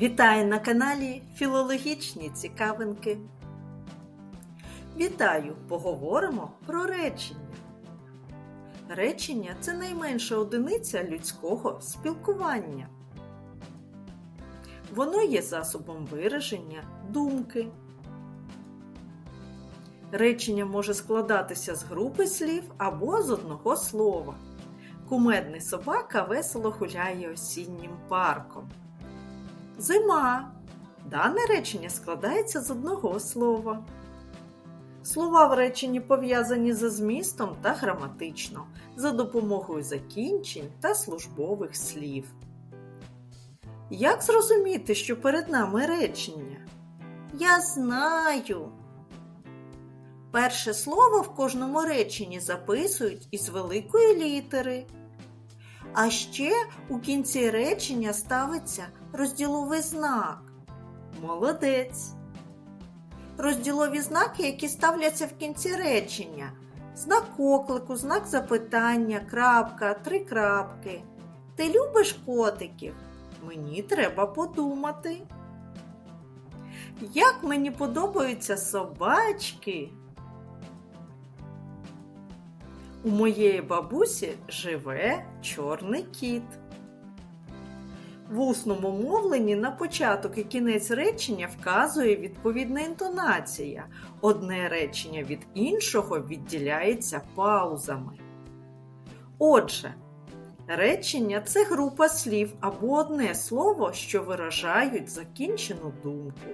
Вітаю на каналі Філологічні цікавинки. Вітаю! Поговоримо про речення. Речення це найменша одиниця людського спілкування. Воно є засобом вираження думки. Речення може складатися з групи слів або з одного слова. Кумедний собака весело гуляє осіннім парком. Зима. Дане речення складається з одного слова. Слова в реченні пов'язані за змістом та граматично, за допомогою закінчень та службових слів. Як зрозуміти, що перед нами речення? Я знаю. Перше слово в кожному реченні записують із великої літери. А ще у кінці речення ставиться розділовий знак. Молодець. Розділові знаки, які ставляться в кінці речення. Знак оклику, знак запитання, крапка, три крапки. Ти любиш котиків? Мені треба подумати. Як мені подобаються собачки? У моєї бабусі живе чорний кіт. В усному мовленні на початок і кінець речення вказує відповідна інтонація. Одне речення від іншого відділяється паузами. Отже, речення це група слів або одне слово, що виражають закінчену думку.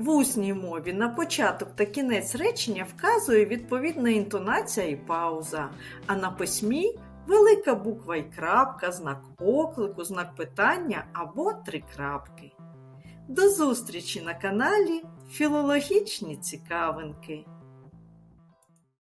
В усній мові на початок та кінець речення вказує відповідна інтонація і пауза, а на письмі велика буква і крапка, знак оклику, знак питання або три крапки. До зустрічі на каналі Філологічні цікавинки.